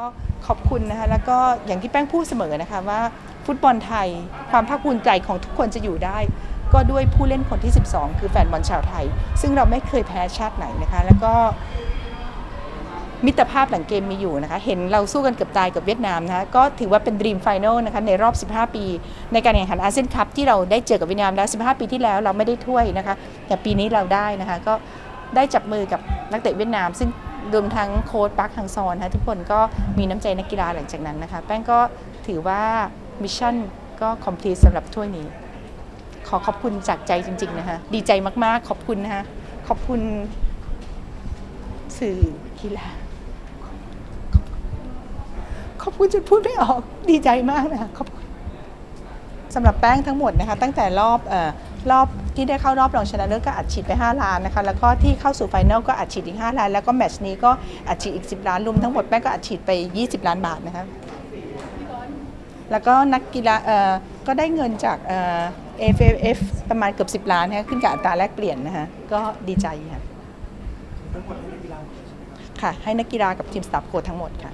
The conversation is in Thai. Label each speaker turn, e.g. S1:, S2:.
S1: ก็ขอบคุณนะคะแล้วก็อย่างที่แป้งพูดเสมอนะคะว่าฟุตบอลไทยความภาคภูมิใจของทุกคนจะอยู่ได้ ก็ด้วยผู้เล่นคนที่ 12 คือแฟนบอลชาวไทย ซึ่งเราไม่เคยแพ้ชาติไหนนะคะแล้วก็มิตรภาพหลังเกมมีอยู่นะคะ เห็นเราสู้กันเกือบตายกับเวียดนามนะคะ ก็ถือว่าเป็นด e ีมไฟแนลนะคะในรอบ 15 ปี ในการแข่งขันอาเซียนคัพที่เราได้เจอกับเวียดนามแล้ว 15 ปีที่แล้วเราไม่ได้ถ้วยนะคะ แต่ปีนี้เราได้นะคะ ก็ได้จับมือกับนักเตะเวียดนาม ซึ่ง รวมทั้งโค้ชปักฮังซอนนะคะทุกคนก็มีน้ำใจนักกีฬาหลังจากนั้นนะคะ แป้งก็ถือว่ามิชชั่นก็คอมพลีทสำหรับถ้วยนี้ ขอขอบคุณจากใจจริง ๆ นะคะ ดีใจมาก ๆ ขอบคุณนะคะ ขอบคุณสื่อกีฬา ขอบคุณจนพูดไม่ออก ดีใจมากนะคะขอบคุณสำหรับแป้งทั้งหมดนะคะ ตั้งแต่รอบเอ่อ รอบที่ได้เข้ารอบรองชนะเลิศก็อัดฉีดไป 5 ล้านนะคะ แล้วก็ที่เข้าสู่ไฟนอลก็อัดฉีดอีก 5 ล้าน แล้วก็แมตช์นี้ก็อัดฉีดอีก 10 ล้านรวมทั้งหมดแป้งก็อัดฉีดไป 20 ล้านบาทนะคะ แล้วก็นักกีฬาเอ่อก็ได้เงินจากเอ่อ AFF ประมาณเกือบ 10 ล้านนะคะขึ้นกับอัตราแลกเปลี่ยนนะคะก็ดีใจค่ะค่ะ ให้นักกีฬากับทีมสตาฟโค้ชทั้งหมดค่ะ